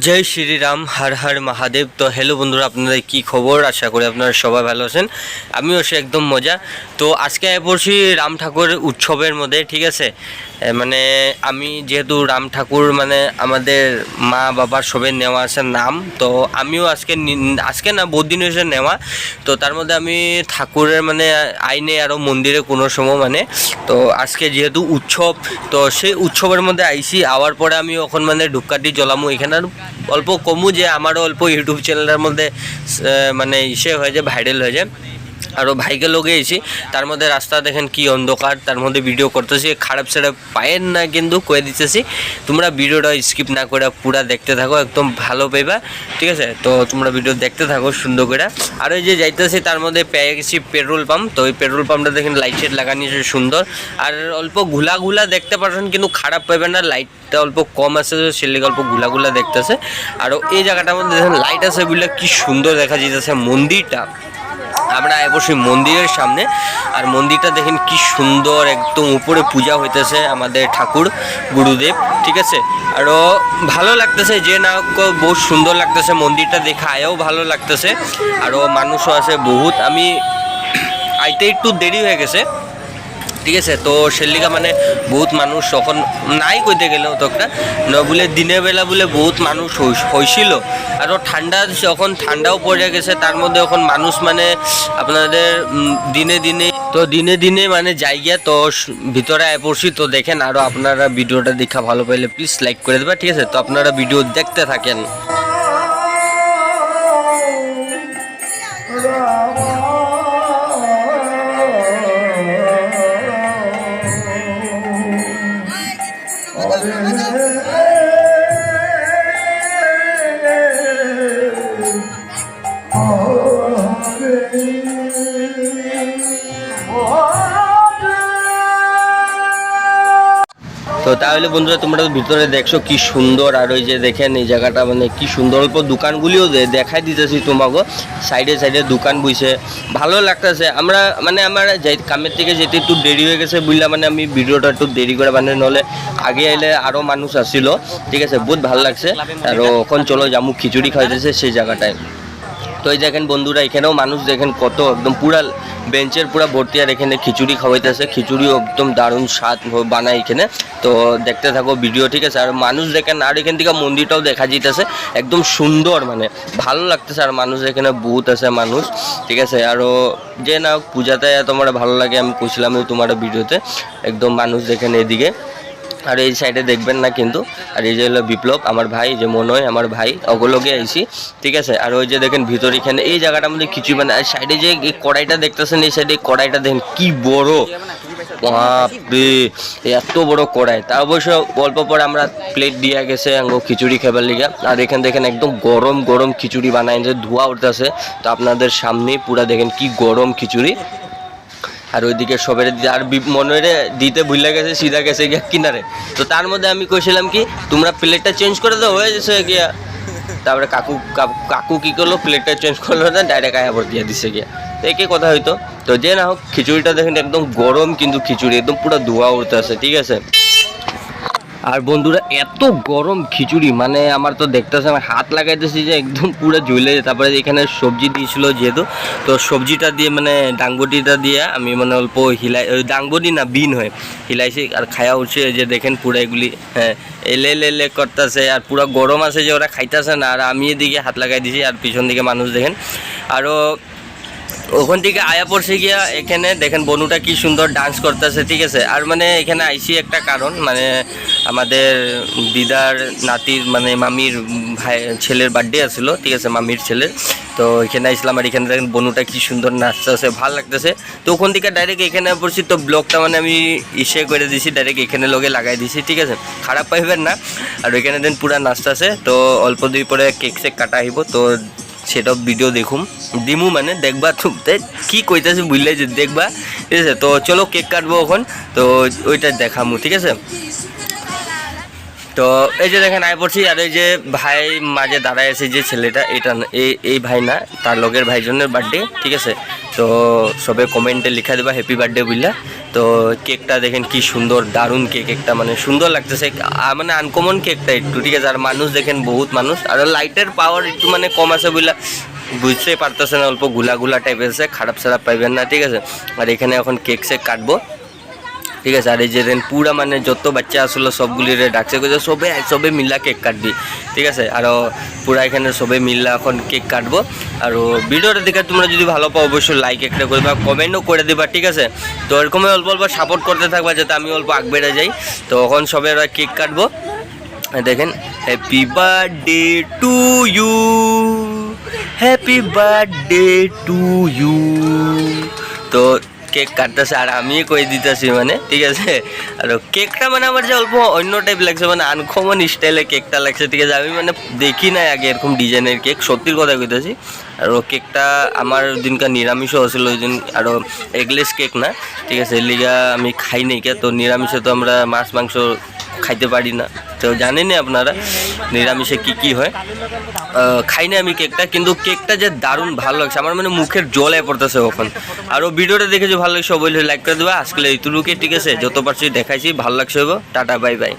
জয় শ্রীরাম, হর হর মহাদেব। তো হ্যালো বন্ধুরা, আপনাদের কি খবর? আশা করি আপনারা সবাই ভালো আছেন। আমিও সে একদম মজা। তো আজকে পড়ছি রাম ঠাকুর উৎসবের মধ্যে, ঠিক আছে? মানে আমি যেহেতু রাম ঠাকুর মানে আমাদের মা বাবার সবে নেওয়া আছে নাম, তো আমিও আজকে আজকে না, বহুত দিন হয়েছে নেওয়া, তো তার মধ্যে আমি ঠাকুরের মানে আইনে আরও মন্দিরে কোনো সময় মানে তো আজকে যেহেতু উৎসব, তো সেই উৎসবের মধ্যে আইসি, আওয়ার পরে আমি ওখান মানে ধূপকাঠি জ্বলামু। এখানে আর অল্প কমু যে, আমারও অল্প ইউটিউব চ্যানেলের মধ্যে মানে ইসে হয়ে যায় ভাইরাল হয়ে যায়। আরও ভাইকে লগে এসি তার মধ্যে রাস্তা দেখেন কি অন্ধকার, তার মধ্যে ভিডিও করতেছি। খারাপ সেটা পায়ের না কিন্তু কয়ে দিতেছি। তোমরা ভিডিওটা স্কিপ না করে পুরা দেখতে থাকো, একদম ভালো পাইবা। ঠিক আছে? তো তোমরা ভিডিও দেখতে থাকো সুন্দর করে। আর ওই যে যাইতেছি, তার মধ্যে পেয়ে গেছি পেট্রোল পাম্প তো ওই পেট্রোল পাম্পটা দেখেন লাইট সেট লাগানি আছে সুন্দর। আর অল্প ঘুলা ঘুলা দেখতে পাচ্ছেন কিন্তু খারাপ পাইবেন না লাইটটা অল্প কম আছে সেলিকে অল্প ঘুলা ঘুলা দেখতেছে। আর এই জায়গাটার মধ্যে দেখেন লাইট আছে বলে কি সুন্দর দেখা যেতেছে মন্দিরটা। আমরা অবশ্যই মন্দিরের সামনে। আর মন্দিরটা দেখেন কি সুন্দর, একদম উপরে পূজা হইতেছে আমাদের ঠাকুর, গুরুদেব, ঠিক আছে? আরও ভালো লাগতেছে যে না বহুত সুন্দর লাগতেছে মন্দিরটা দেখে, আয়াও ভালো লাগতেছে। আরও মানুষও আছে বহুত। আমি আইতে একটু দেরি হয়ে গেছে। ঠিক আছে, তো সেলিকা মানে বহুত মানুষ তখন নাই কইতে গেলে ন বলে দিনের বেলা বলে বহুত মানুষ হইস- আর ঠান্ডা যখন ঠান্ডাও পড়ে গেছে, তার মধ্যে এখন মানুষ মানে আপনাদের দিনে দিনে, তো দিনে দিনে মানে জায়গা তো ভিতরে পড়ছি, তো দেখেন আরও আপনারা ভিডিওটা দেখা ভালো পাইলে প্লিজ লাইক করে দেবে, ঠিক আছে? তো আপনারা ভিডিও দেখতে থাকেন। ありがと。তাহলে বন্ধুরা তোমরা ভিতরে দেখছ কি সুন্দর, আর ওই যে দেখেন এই জায়গাটা মানে কি সুন্দর, অল্প দোকানগুলিও দেখাই দিতেছি তোমাকে সাইডে সাইডে দোকান বইছে, ভালো লাগতেছে। আমরা মানে আমার কামের থেকে যেতে একটু দেরি হয়ে গেছে বুঝলাম মানে আমি ভিডিওটা একটু দেরি করে মানে নহলে আগে এলে আরও মানুষ আসছিল ঠিক আছে, বহুত ভালো লাগছে। আর এখন চলো জামু খিচুড়ি খাইতেছে সেই জায়গাটায়। তো এই দেখেন বন্ধুরা, এখানেও মানুষ দেখেন কত একদম পুরা বেঞ্চের পুরা ভর্তি, আর এখানে খিচুড়ি খাওয়াইতেছে। খিচুড়িও একদম দারুণ স্বাদ বানায় এখানে। তো দেখতে থাকো ভিডিও, ঠিক আছে? আর মানুষ দেখেন, আর এখান থেকে মন্দিরটাও দেখা যেতেছে একদম সুন্দর মানে ভালো লাগতেছে, আর মানুষ এখানে বহুত আছে মানুষ, ঠিক আছে? আরও যে না পূজাতে তোমার ভালো লাগে, আমি কইছিলাম তোমার ভিডিওতে, একদম মানুষ দেখেন এদিকে। আর এই সাইডে দেখবেন না কিন্তু। আর এই যে হলো বিপ্লব, আমার ভাই যে মনয়, আমার ভাই ওগুলোকে আইসি ঠিক আছে? আর ওই যে দেখেন ভিতরে এখানে, এই জায়গাটার মধ্যে কিছু মানে আর সাইডে যে এই কড়াইটা দেখতেছেন, এই সাইডে কড়াইটা দেখেন কি বড়। এত বড় কড়াই। তা অবশ্য অল্প পরে আমরা প্লেট দিয়া গেছে খিচুড়ি খাবার লিগা। আর এখানে দেখেন একদম গরম গরম খিচুড়ি বানায় যে ধোয়া উঠতেছে। তো আপনাদের সামনে পুরা দেখেন কি গরম খিচুড়ি। আর ওইদিকে সবের আর মনের দিতে ভুলে গেছে, সিধা গেছে গিয়া কিনারে। তো তার মধ্যে আমি কইছিলাম কি, তোমরা প্লেটটা চেঞ্জ করে দাও, হয়ে গেছে গিয়া। তারপরে কাকু, কাকু- কি করল প্লেটটা চেঞ্জ করল না ডাইরেক্ট আয়া ভর দিয়ে দিছে গিয়া। তো একে কথা হইতো। তো যে না হোক, খিচুড়িটা দেখেন একদম গরম কিন্তু খিচুড়ি, একদম পুরো ধোয়া উঠতে আছে ঠিক আছে? আর বন্ধুরা, এত গরম খিচুড়ি মানে আমার তো দেখতেছে আমি হাত লাগাইতেছি যে একদম পুরো যায়। তারপরে এখানে সবজি দিয়েছিল যেহেতু, তো সবজিটা দিয়ে মানে ডাংবটিটা দিয়ে আমি মানে অল্প হিলাই ডাংবটি না, বিন হয়, হিলাইছি আর খায়া উঠছে যে দেখেন পুরো এগুলি হ্যাঁ এলে এলে এলে করতেছে আর পুরো গরম আছে যে ওরা খাইতেছে না, আর আমি এদিকে হাত লাগাই দিছি আর পিছন দিকে মানুষ দেখেন আরও ওখান থেকে আয়া পড়ছে গিয়া এখানে, দেখেন বনুটা কি সুন্দর ডান্স করতেছে, ঠিক আছে? আর মানে এখানে আইসি একটা কারণ মানে আমাদের দিদার নাতির মানে মামির ভাই, ছেলের বার্থডে আছিল, ঠিক আছে, মামির ছেলের তো এখানে আসলাম আর এখানে দেখেন বনুটা কি সুন্দর নাচতেছে, ভালো লাগতেছে। তো ওখান থেকে ডাইরেক্ট এখানে পড়ছি, তো ব্লগটা মানে আমি ইসে করে দিছি ডাইরেক্ট এখানে লগে লাগাই দিছি, ঠিক আছে? খারাপ পাইবেন না। আর ওইখানে দেন পুরা নাচতেছে, তো অল্প দিন পরে কেক সেক কাটা আহিব, তো সেটাও ভিডিও দেখুম। দিমু মানে দেখবা তুমি। কি কইতাছে বুঝলে যে দেখবা। ঠিক আছে, তো চলো কেক কাটবো এখন। তো ওইটা দেখামু, ঠিক আছে? তো এই যে দেখেন, আয় পড়ছি। আর এই যে ভাই মাঝে দাঁড়ায় আছে যে ছেলেটা, এটা এই এই ভাই না, তার লগের ভাইজনের বার্থডে ঠিক আছে? তো সবে কমেন্টে লিখা দেবা হ্যাপি বার্থডে বুঝলা তো কেকটা দেখেন কি সুন্দর, দারুণ কেক একটা মানে সুন্দর লাগতেছে। মানে আনকমন কেকটা একটু, ঠিক আছে? আর মানুষ দেখেন বহুত মানুষ। আর লাইটের পাওয়ার একটু মানে কম আছে বুঝলা বুঝতেই পারতেছে না অল্পগুলা গুলা টাইপের আছে, খারাপ সারাপ পাইবেন না, ঠিক আছে? আর এখানে এখন কেক সেক কাটবো। ঠিক আছে? আর এই যে পুরা মানে যত বাচ্চা আসলো, সবগুলিরে ডাকছে, কইছে, সবে সবে মিলা কেক কাটবি। ঠিক আছে? আর পুরা এখানে সবে মিললে এখন কেক কাটবো। আর ভিডিওটা দেখে তোমরা যদি ভালো পাও, অবশ্যই লাইক একটা করে করবা কমেন্টও করে দিবা, ঠিক আছে? তো এরকমই অল্প অল্প সাপোর্ট করতে থাকবা যাতে আমি অল্প আগ বেড়ে যাই। তো এখন সবে ওরা কেক কাটবো। দেখেন happy birthday to you happy birthday to you তো কেক কাটতেছে আর আমি কই দিতেছি মানে ঠিক আছে? আর কেকটা মানে আমার যে অল্প অন্য টাইপ লাগছে মানে আনকমন স্টাইলে কেকটা লাগছে, ঠিক আছে? আমি মানে দেখি নাই আগে এরকম ডিজাইনের কেক সত্যির কথা কইতেছি আর কেকটা আমার দিনকার নিরামিষও হয়েছিল ওই দিন আরও এগলেস কেক না, ঠিক আছে? লিগা আমি খাই নাই কে তো নিরামিষে তো আমরা মাছ, মাংস খাইতে পারি না। তো জানেনই আপনারা নিরামিষে কি কি হয়? আহ, খাই না আমি কেকটা কিন্তু কেকটা যে দারুণ ভালো লাগছে। আমার মানে মুখের জলে পড়তেছে ওখান আরও ভিডিওটা দেখেছি যে ভালো লাগছে অবশ্যই লাইক করে দেবে। আজকে এইটুকুকে ঠিক আছে? যত পারছি দেখাইছি ভালো লাগছে টাটা বাই বাই